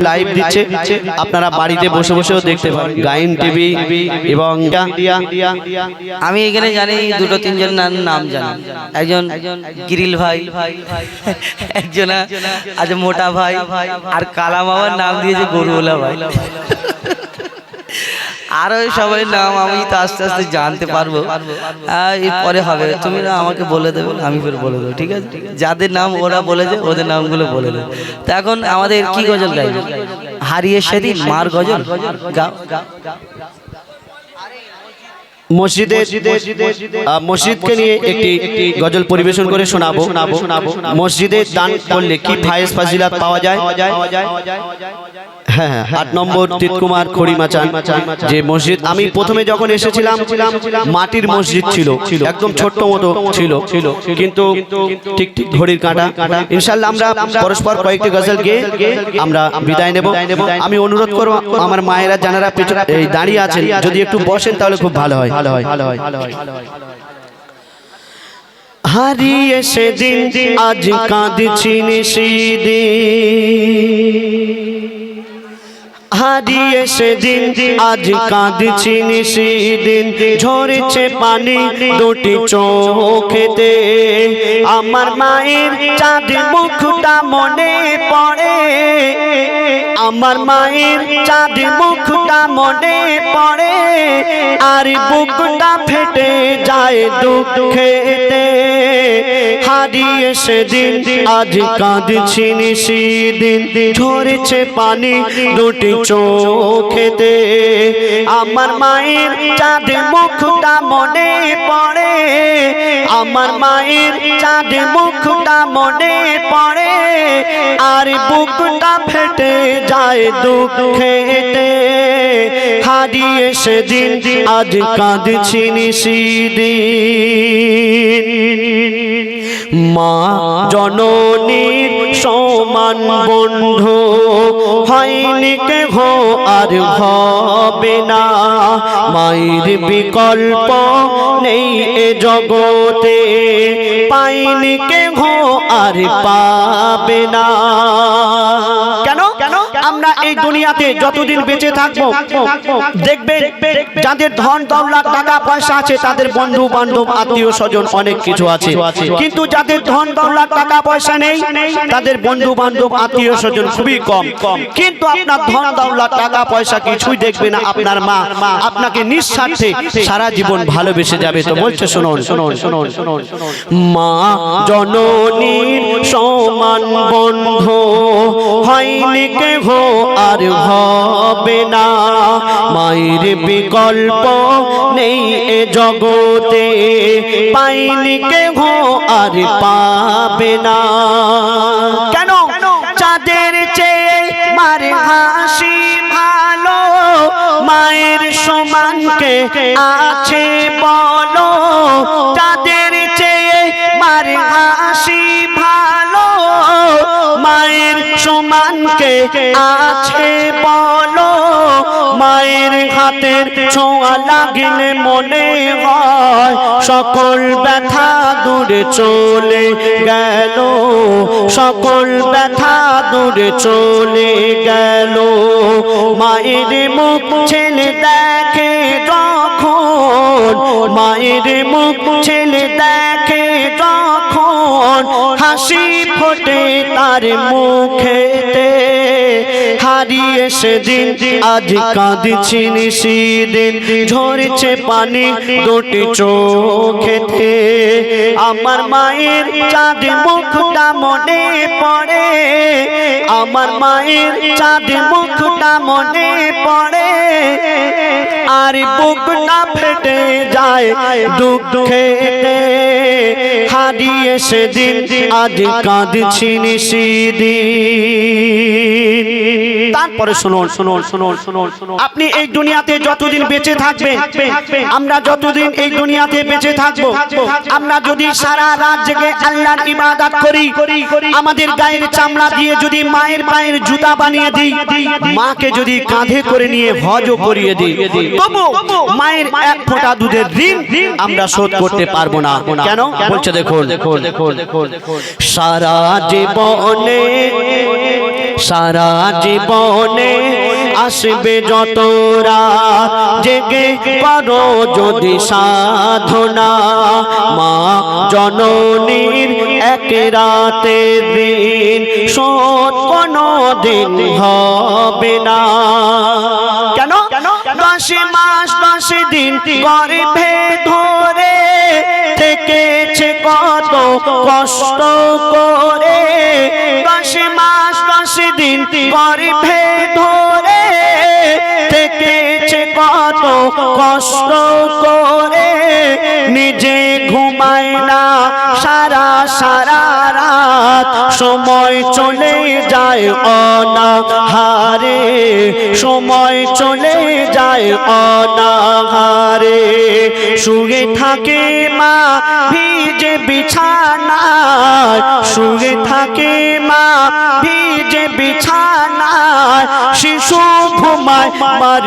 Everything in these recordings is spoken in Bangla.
লাইভ দিচ্ছে। আপনারা বাড়িতে বসে বসেও দেখতে পারেন। গাইন টিভি এবং আমি এখানে জানি দুটো তিনজন নাম- নাম জানি। একজন গিরিল ভাই একজন আছে মোটা ভাই আর কালা বাবার নাম দিয়েছে গরুওলা ভাই। আরও সবাই নাম আমি তো আস্তে আস্তে জানতে পারব। পরে হবে। তুমি না আমাকে বলে দেবে আমি ফের বলে দেবো ঠিক আছে? যাদের নাম ওরা বলেছে ওদের নামগুলো বলে দেবে। তো এখন আমাদের কি গজল গাই হারিয়ে সেদিন মার গজল? গাও মসজিদে মসজিদকে নিয়ে একটি গজল পরিবেশন করে শোনাবো। মসজিদে দান করলে কি ফাজিলাত পাওয়া যায়? হ্যাঁ হ্যাঁ আমি প্রথমে যখন এসেছিলাম, মাটির মসজিদ ছিল, একদম ছোট্ট মতো ছিল, কিন্তু ঠিক ঠিক ঘড়ির কাঁটা। ইনশাল্লাহ আমরা পরস্পর কয়েকটি গজল গিয়ে আমরা বিদায় নেব। আমি অনুরোধ করব, আমার মায়েরা যারা পেছনে দাঁড়িয়ে আছেন, যদি একটু বসেন তাহলে খুব ভালো হয়। হারিয়ে সেদিন আজ কাঁদছি নিশিদিন হারিয়ে সেদিন আজ কাঁদছি নিশিদিন ঝরেছে পানি দুটি চোখেতে। আমার মায়ের চাঁদ মুখটা মনে পড়ে। আমার মায়ের চাঁদ মুখটা মনে পড়ে, আর বুকটা ফেটে যায় দুঃখেতে। হারিয়ে সেদিন আজ কাঁদছি নিশিদিন ঝরেছে পানি দুটি চোখেতে। আমার মায়ের চাঁদ মুখটা মনে পড়ে, আমার মায়ের চাঁদ মুখটা মনে পড়ে, আর বুকটা ফেটে যায় দুঃখেতে হারিয়ে সেদিন আজ কাঁদছি নিশিদিন। মা জননীর সমান বন্ধু, হয়নি কেহ আর হবে না। মায়ের বিকল্প নেই এ জগতে, পাইনি কেহ আর পাবে না। আমরা এই দুনিয়াতে যতদিন বেঁচে থাকব দেখবে যাদের ধন দৌলত টাকা পয়সা আছে তাদের বন্ধু বান্ধব আত্মীয় স্বজন অনেক কিছু আছে। কিন্তু যাদের ধন দৌলত টাকা পয়সা নেই তাদের বন্ধু বান্ধব আত্মীয় স্বজন খুবই কম। কিন্তু আপনার ধন দৌলত টাকা পয়সা কিছুই দেখবে না আপনার মা। আপনাকে নিঃস্বার্থে সারা জীবন ভালোবেসে যাবে। তো বলছে শুনুন শুনুন শুনুন শুনুন মা জননীর সমান বন্ধু হয়নি কেহ আর হবে না। মায়ের বিকল্প নেই এ জগতে। পাইনি কেহ আর পাবে না। কেন? চাঁদের চেয়ে মার হাসি ভালো। মায়ের সমানকে আছে বলো। সমানকে আছে বলো, মায়ের হাতের ছোঁয়া লাগিলে মনে হয় সকল ব্যথা দূরে চলে গেল, সকল ব্যথা দূরে চলে গেল। মায়ের মুখ ছেলে দেখে যখন, মায়ের মুখ ছেলে দেখে যখন হাসি ফোটে তার মুখেতে। হারিয়ে সেদিন আজ কাঁদছি নিশিদিন ঝরছে পানি দুটি চোখেতে। আমার মায়ের চাঁদ মুখটা মনে পড়ে। আমার মায়ের চাঁদ মুখটা মনে পড়ে। আর বুকটা ফেটে যায় দুঃখেতে। হারিয়ে সেদিন আজ কাঁদছি নিশিদিন তারপরে শুনুন শুনুন শুনুন শুনুন আপনি এই দুনিয়াতে যতদিন বেঁচে থাকবেন, আমরা যতদিন এই দুনিয়াতে বেঁচে থাকব, আমরা যদি সারা রাত জেগে আল্লাহর ইবাদত করি, আমাদের গায়ের চামড়া দিয়ে যদি মায়ের পায়ের জুতা বানিয়ে দিই, মাকে যদি কাঁধে করে নিয়ে হজও করিয়ে দিই তবু মায়ের এক ফোঁটা দুধের ঋণ আমরা শোধ করতে পারব না। কেন? বলছে দেখুন দেখুন দেখুন, সারা জীবনে, সারা জীবন মনে আসবে যত রাত জেগে পারো যদি সাধনা। মা জননীর এক রাতে দিন শোধ কোনো দিন হবে না। কেন? দশ মাস, দশ দিন গর্ভে ধরে থেকেছে কত কষ্ট করে। গর্ভে ধরে কত কষ্ট করে নিজে ঘুমায় না। সারা সারা রাত সময় চলে যায় অনাহারে। সময় চলে যায় অনাহারে। শুয়ে থাকে মা, ভিজে বিছানায়। শুয়ে থাকে মা, ভিজে বিছানায়। শিশু ঘুমায় মার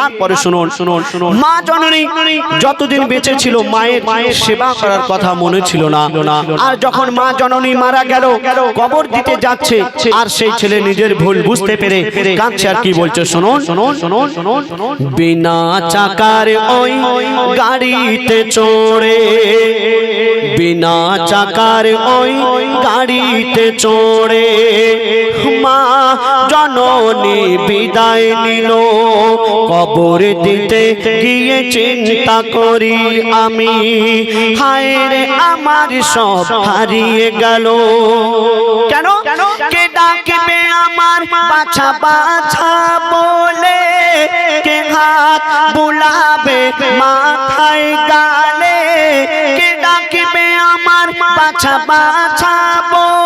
তারপরে শুনুন শুনুন শুনুন। মা জননী, যতদিন বেঁচে ছিল, মায়ের মায়ের সেবা করার কথা মনে ছিল না। আর যখন মা জননী মারা গেল, কবর দিতে যাচ্ছে, আর সেই ছেলে নিজের ভুল বুঝতে পেরে কাঁদছে। আর কি বলছে, শুনুন শুনুন শুনুন শুনুন। বিনা চাকার ওই গাড়িতে চড়ে, বিনা চাকার ওই গাড়িতে চড়ে, মা জননী বিদায় নিল। কবর দিতে গিয়ে চিন্তা করি আমি। হায় রে, আমার সব হারিয়ে গেল। কেন? কে ডাকবে আমার বাছা বাছা বলে? কে হাত বুলাবে মাথায় গালে? কে ডাকবে আমার বাছা বাছা বলে?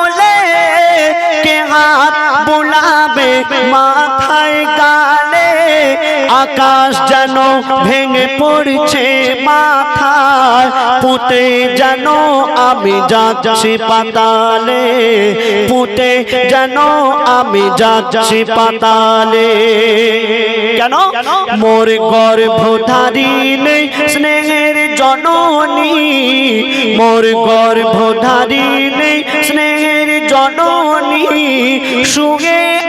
হাত বুলাবে, মাথায় গালে আকাশ যেন ভেঙে পড়ছে মাথায়, পুঁতে যেন আমি যাচ্ছি পাতালে, পুঁতে যেন আমি যাচ্ছি পাতালে। কেন? মোর গর্ভধারী নেই স্নেহের জননী, মোর গর্ভধারী নেই স্নেহের জননী। শুয়ে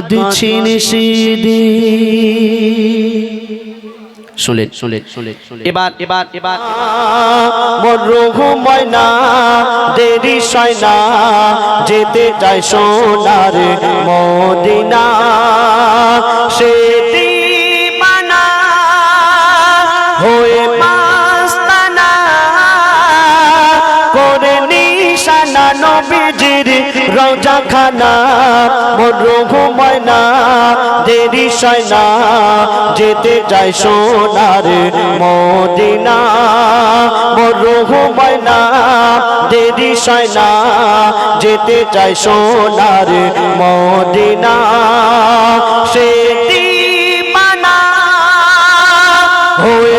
কাঁদছি নিশিদিন শুনলেন শুনলেন শুনলেন এবার এবার এবার। মরুহু ময়না দেরি সয়না যেতে চাই সোনার মদিনা। সে রোজা খানা মরুহু ময়না দেরি সয়না যেতে চাই সোনার মদিনা। মরুহু ময়না দেরি সয়না যেতে চাই সোনার মদিনা। সে দিবানা হয়ে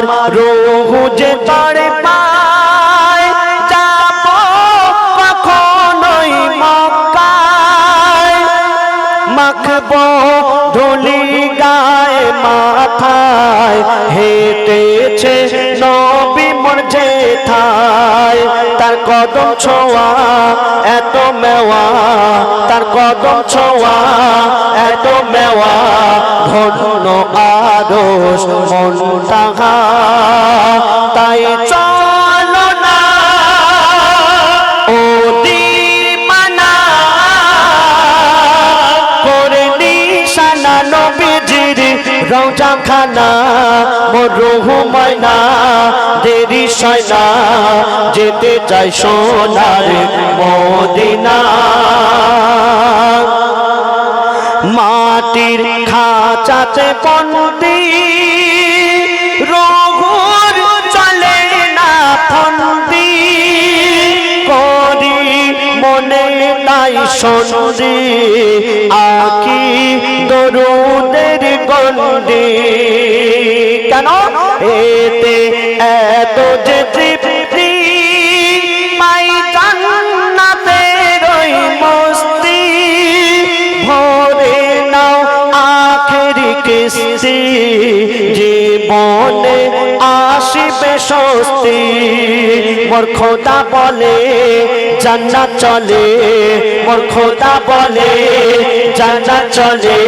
আমার রোহ যে তড়ে পায়, যাব কখনোই মক্কায়। মাখবো ধুলি গায়ে মাথায়, হেঁটেছে নবী মোর যেথায় তার কদম ছোঁয়া, এত মেওয়া, তার কদম ছোঁয়া, এত মেওয়া, ধন্য আদোষ মনটাহা তাই দেরি সয়না যেতে চাই সোনার মদিনা। মাটির খাঁচাতে বন্দি রঘুর চলে না ফন্দি। করি মনে তাই সন্ধি আকি দরুদের গন্ডি কেন? এতে এত যে তৃপ্তি পাই ভরে নাও আখেরি কিস্তি, জীবনে আসিবে স্বস্তি। মোর খোদা বলে, জান্নাত চলে, মোর খোদা বলে জান্নাত চলে,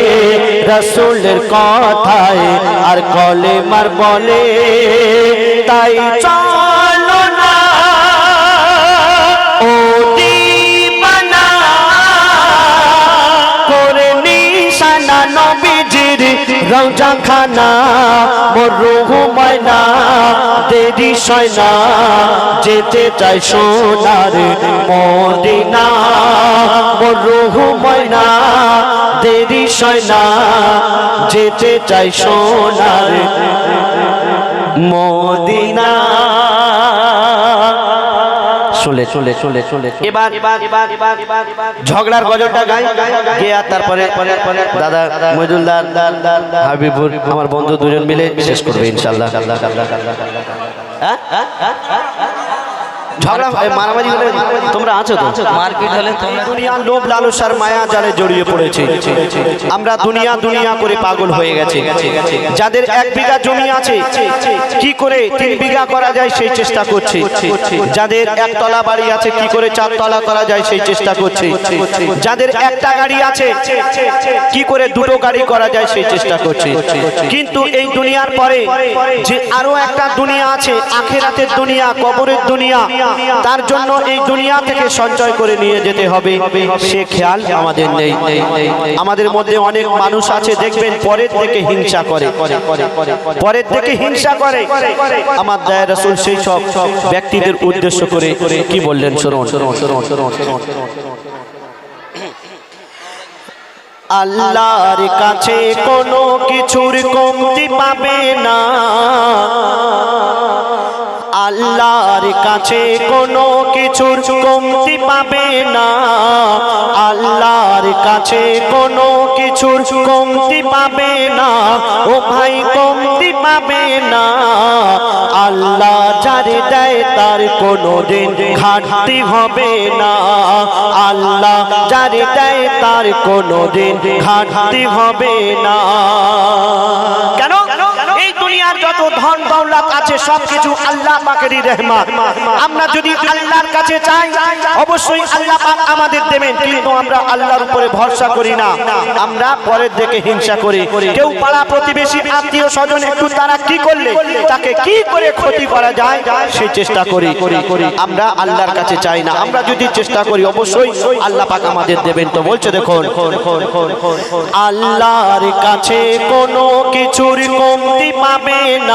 রসুলের কথায় আর কলে মার বলে। তাই চলো না, ও দিবানা, করে নিশানা নবীজির রওজা খানা মোর রুহু ময়না, দেরি সয়না যেতে চাই সোনার মদিনা। মোর রুহু ময়না, দেরি সয়না যেতে চাই সোনার মদিনা। চলে চলে চলে চলে এবার ঝগড়ার গজলটা গাই। গিয়ে আর তারপরে দাদা মজুলদার হাবিবুর আমার বন্ধু দুজন মিলে শেষ করবে ইনশাল্লাহ। হ্যাঁ? ঝগড়া এ, মারামারি হলে তোমরা আছো তো? মারপিট হলে দুনিয়া লোভ লালসার মায়া জালে জড়িয়ে পড়েছে। আমরা দুনিয়া দুনিয়া করে পাগল হয়ে গেছে। যাদের এক বিঘা জমি আছে কি করে তিন বিঘা করা যায় সেই চেষ্টা করছে। যাদের একতলা বাড়ি আছে কি করে চারতলা করা যায় সেই চেষ্টা করছে। যাদের একটা গাড়ি আছে কি করে দুটো গাড়ি করা যায় সেই চেষ্টা করছে। কিন্তু এই দুনিয়ার পরে যে আরও একটা দুনিয়া আছে আখেরাতের দুনিয়া কবরের দুনিয়া তার জন্য এই দুনিয়া থেকে সঞ্চয় করে নিয়ে যেতে হবে। সে খেয়াল আমাদের নেই। আমাদের মধ্যে অনেক মানুষ আছে, দেখবেন পরের থেকে হিংসা করে। পরের থেকে হিংসা করে। আমার দয়া রসুল সেই সব ব্যক্তিদের উদ্দেশ্য করে কি বললেন শুনুন শুনুন শুনুন শুনুন শুনুন। আল্লাহর কাছে কোনো কিছুর কমতি পাবে না। আল্লাহর কাছে কোনো কিছুর কমতি পাবে না। আল্লাহর কাছে কোনো কিছুর কমতি পাবে না। ও ভাই কমতি পাবে না। আল্লাহ যারে দেয় তার কোনো দিন ঘাটতি হবে না। আল্লাহ যারে দেয় তার কোনো দিন ঘাটতি হবে না। কেন? ধন দৌলত আছে, সবকিছু আল্লাহ পাকেরই আমরা যদি আল্লাহর কাছে চাই, অবশ্যই আল্লাহ পাক আমাদের দেবেন, কিন্তু আমরা আল্লাহর উপরে ভরসা করি না। আমরা পরের দিকে হিংসা করি। কেউ পাড়া প্রতিবেশী, আত্মীয় স্বজন একটু তারা কি করলে? তাকে কি করে ক্ষতি করা যায়? সেই চেষ্টা করি। আমরা আল্লাহর কাছে চাই না। আমরা যদি চেষ্টা করি, অবশ্যই আল্লাহ পাক আমাদের দেবেন। তো বলছে দেখুন, আল্লাহর কাছে কোনো কিছুর কমতি পাবে না।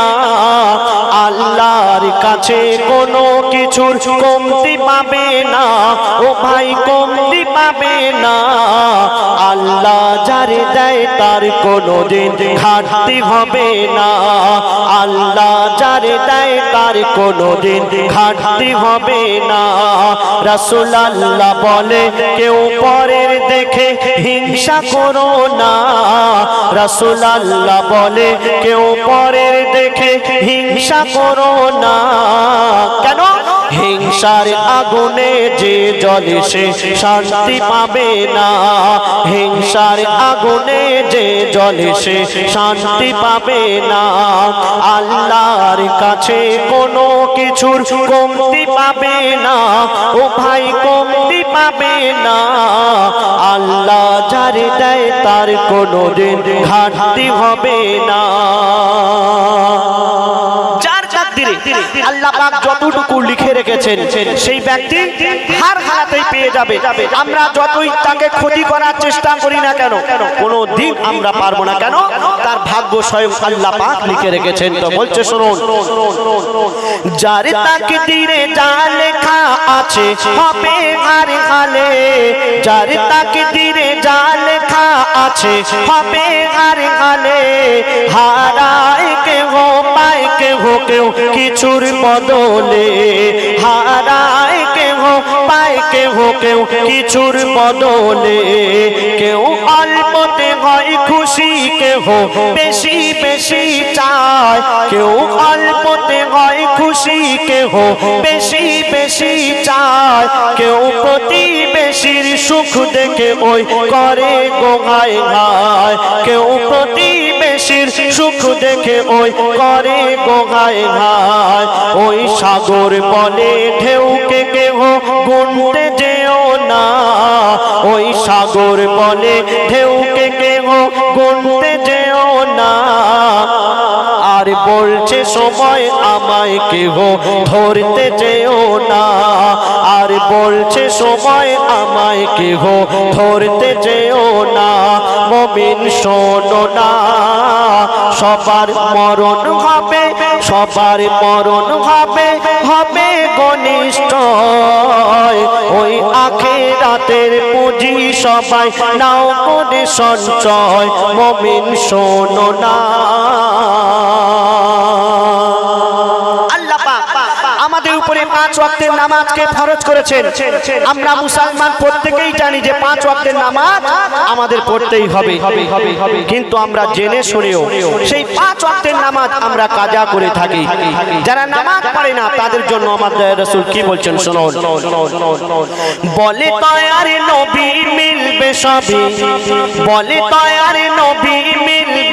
আল্লাহর কাছে কোনো কিছুর কমতি পাবে না। ও ভাই, কমতি পাবে না। আল্লাহ দেয় তার কোনো দিন ঘাটতি হবে না। আল্লাহ যারে দেয় তার কোনো দিন ঘাটতি হবে না। আল্লাহ বলে, কেউ পরের দেখে হিংসা করো না। রাসুল আল্লাহ বলে, কেউ পরের দেখে হিংসা করো না। কেন? হিংসার আগুনে যে জলে সে শান্তি পাবে না। হিংসার আগুনে যে জলে সে শান্তি পাবে না। আল্লাহর কাছে কোনো কিছুর কমতি পাবে না। ও ভাই, কমতি পাবে না। আল্লাহ যারে দেয় তার কোনো দিন ঘাটতি হবে না। আল্লাহ পাক যতটুকু লিখে রেখেছেন সেই ব্যক্তি হার হারাতেই পেয়ে যাবে। আমরা যতই তাকে ক্ষতি করার চেষ্টা করি না কেন কোনো দিন আমরা পারব না কেন? তার ভাগ্য স্বয়ং আল্লাহ পাক লিখে রেখেছেন তো বলছে শুনুন যার তাকদিরে যা লেখা আছে হবে হার হালে। যার তাকদিরে যা লেখা আছে হবে হার হালে। হারায় কেহ পায় কেহ কেউ কিছুর বদলে। হারায় কেহ, পায় কেহ কেউ কিছুর বদলে। কেউ অল্পতে হয় খুশি, কেহ বেশি বেশি চায়। কেউ অল্পতে হয় খুশি, কেহ বেশি বেশি চায়। কেউ সুখ দেখে ওই করে গোহায় কেউ সুখ দেখে ওই করে গোহায় ঘায়, ওই সাগর বলে ঢেউকে কেহ গুনতে যেও না। ওই সাগর বলে ঢেউকে কেহ গুনতে যেও না। আর বলছে, সময় আমায় কেহ ধরতে যেও না। আর বলছে, সময় আমায় কেহ ধরতে যেও না। মমিন শোনো না। সবার মরণ হবে, সবার মরণ হবে হবে ঘনিষ্ঠ ওই আখে রাতের পুঁজি সবাই, নাও করে সঞ্চয়, মমিন শোনো না। পাঁচ ওয়াক্তের নামাজকে ফরজ করেছেন। আমরা মুসলমান প্রত্যেকেই জানি যে পাঁচ ওয়াক্তের নামাজ আমাদের পড়তেই হবে। কিন্তু আমরা জেনে শুনেও সেই পাঁচ ওয়াক্তের নামাজ আমরা কাজা করে থাকি। যারা নামাজ পড়ে না, তাদের জন্য আমাদের রসুল কি বলছেন শুনুন। বলে তয়ার নবী মিলবে সবই। বলে তয়ার নবী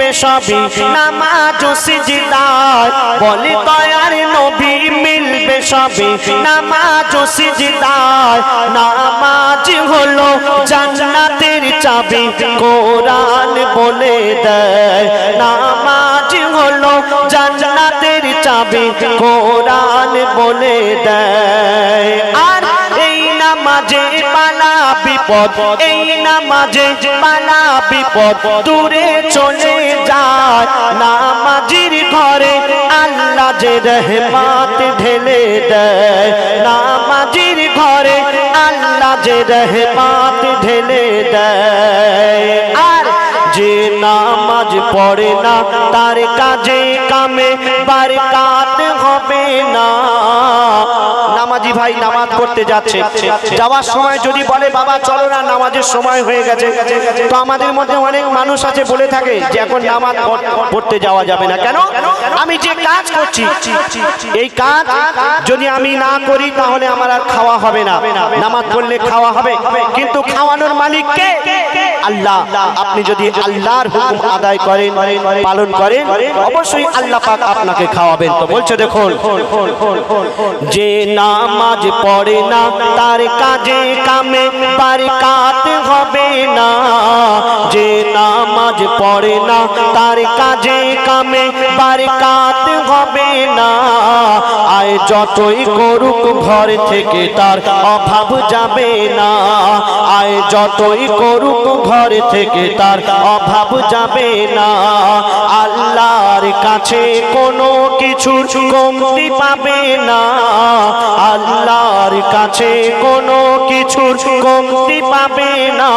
মিলবে সবই। নামাজ ও সিজদার বলে তয়ার নবী মিলবে সবই। নামাজ ও সিজদার নামাজ হলো জান্নাতের চাবি। কোরআন বলে দেয়, নামাজ হলো জান্নাতের চাবি। কোরআন বলে দেয়, আর এই নামাজে বিপদ। এই নামাজে পালা বিপদ। দূরে চলে যায় নামাজির ঘরে। আল্লাহ যে রহমাত ঢেলে দেয় নামাজির ঘরে। আল্লাহ যে রহমাত ঢেলে দেয়। আর যে নামাজ পড়ে না, তার কাজে কামে বারকাত হবে না। নামাজি ভাই নামাজ পড়তে যাচ্ছে। যাওয়ার সময় যদি বলে, বাবা, চলো না, নামাজের সময় হয়ে গেছে। তো আমাদের মধ্যে অনেক মানুষ আছে বলে থাকে যে, এখন নামাজ পড়তে যাওয়া যাবে না। কেন? আমি যে কাজ করছি, এই কাজ যদি আমি না করি, তাহলে আমার আর খাওয়া হবে না। নামাজ পড়লে খাওয়া হবে। কিন্তু খাওয়ানোর মালিক কে? আল্লাহ। আপনি যদি আল্লাহর হুকুম আদায় করেন, পালন করেন, অবশ্যই আল্লাহ পাক আপনাকে খাওয়াবেন। তো বলছে, দেখুন, যে নামাজ পড়ে না, তার কাজে কামে বারকাত হবে না। যে নামাজ পড়ে না, তার কাজে কামে বারকাত হবে না। আয় যতই করুক ঘর থেকে তার অভাব যাবে না। আয় যতই করুক ঘর থেকে তার অভাব যাবে না। আল্লাহর কাছে কোনো কিছুর কমতি পাবে না। আল্লাহর কাছে কোনো কিছুর কমতি পাবে না।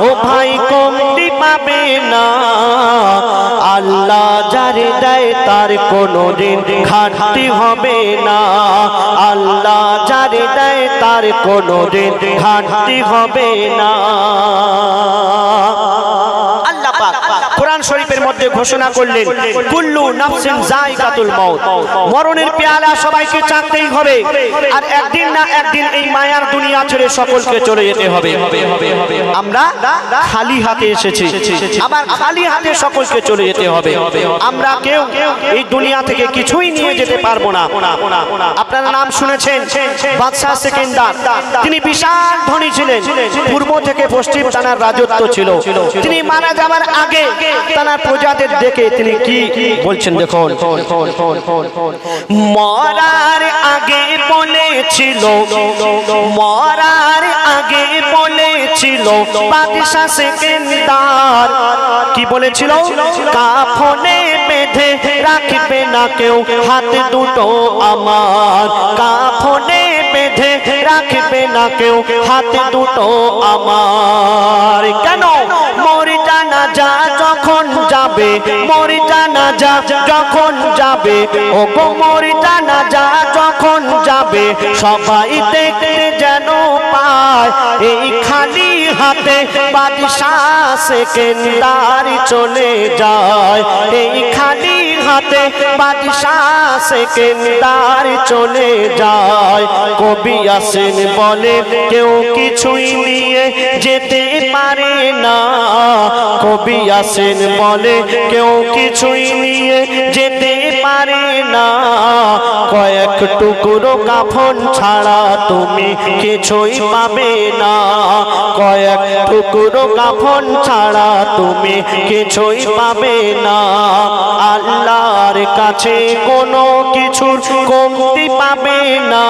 ও ভাই, কমতি পাবে না। আল্লাহ যারে দেয় তার কোনো দিন ঘাটতি হবে না। আল্লাহ যারে দেয় তার কোনো দিন ঘাটতি হবে না। ঘোষণা করলেন, কুল্লু নাফসিন জায়গাতুল মউত মরণের পেয়ালা সবাইকে চাকতেই হবে, আর একদিন না একদিন এই মায়ার দুনিয়া ছেড়ে সকলকে চলে যেতে হবে। আমরা খালি হাতে এসেছি, আবার খালি হাতে সকলকে চলে যেতে হবে। আমরা কেউ এই দুনিয়া থেকে কিছুই নিয়ে যেতে পারব না। আপনারা নাম শুনেছেন বাদশাহ সেকেন্দার। তিনি বিশাল ধনী ছিলেন, পূর্ব থেকে পশ্চিম তানার রাজত্ব ছিল। তিনি মারা যাবার আগে তানার প্রজাদের দেখে তিনি কি বলছেন দেখুন। মরার আগে বলেছিল, মরার আগে বলেছিল কি বলেছিল? কাফনে বেঁধে রাখবে না কেউ, হাত দুটো আমার। কাফনে বেঁধে রাখবে না কেউ, হাত দুটো আমার। কেন? মরি জানা যা যখন যাবে মরি জানা যা যখন যাবে ও গো যখন যাবে, সবাই দেখতে যেন পায়, এই খালি হাতে চলে যায়। এই খালি হাতে চলে যায়। কবি আসেন বলে, কেউ কিছুই নিয়ে যেতে পারে না। কবি আসেন বলে কেউ কিছুই নিয়ে যেতে পারে না। কয়েক টুকরো কাফন ছাড়া তুমি কিছুই পাবে না। কয়েক টুকরো কাফন ছাড়া তুমি কিছুই পাবে না। আল্লাহর কাছে কোনো কিছুর কমতি পাবে না।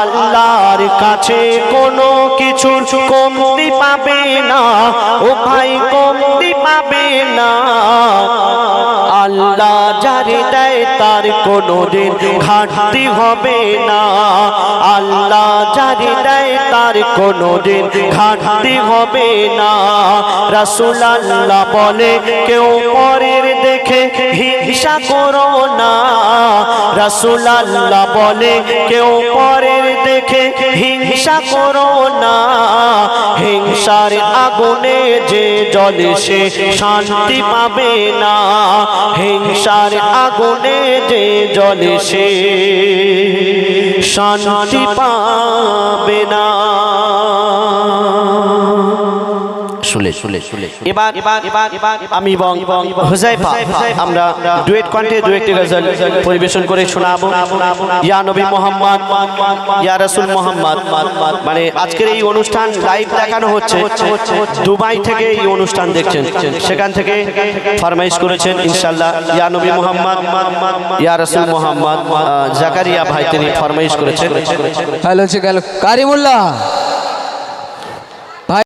আল্লাহর কাছে কোনো কিছুর কমতি পাবে না। ও ভাই, কমতি পাবে না। আল্লাহ যারে দেয় তার কোনো দিন ঘাটতি হবে না। আল্লাহ যারে দেয় তার কোনো দিন ঘাটতি হবে না। রাসুল আল্লাহ বলে, কেউ পরের দেখে হিংসা করো না। রাসুল আল্লাহ বলে, কেউ পরের দেখে হিংসা করো না। হিংসার আগুনে যে জলে সে শান্তি পাবে না। হিংসার আগুনে যে জলে সে শান্তি পাবে না। শুলে শুলে শুলে এবার আমি এবং হুজাইফা, আমরা ডুয়েট কণ্ঠে একটি গজল পরিবেশন করে শোনাবো। ইয়া নবী মোহাম্মদ, ইয়া রাসূল মোহাম্মদ। মানে আজকের এই অনুষ্ঠান লাইভ দেখানো হচ্ছে। দুবাই থেকে এই অনুষ্ঠান দেখছেন। সেখান থেকে ফরমাইশ করেছেন ইনশাআল্লাহ। ইয়া নবী মোহাম্মদ, ইয়া রাসূল মোহাম্মদ জাকারিয়া ভাই তিনি ফরমাইশ করেছেন। হ্যালো কারিমুল্লাহ।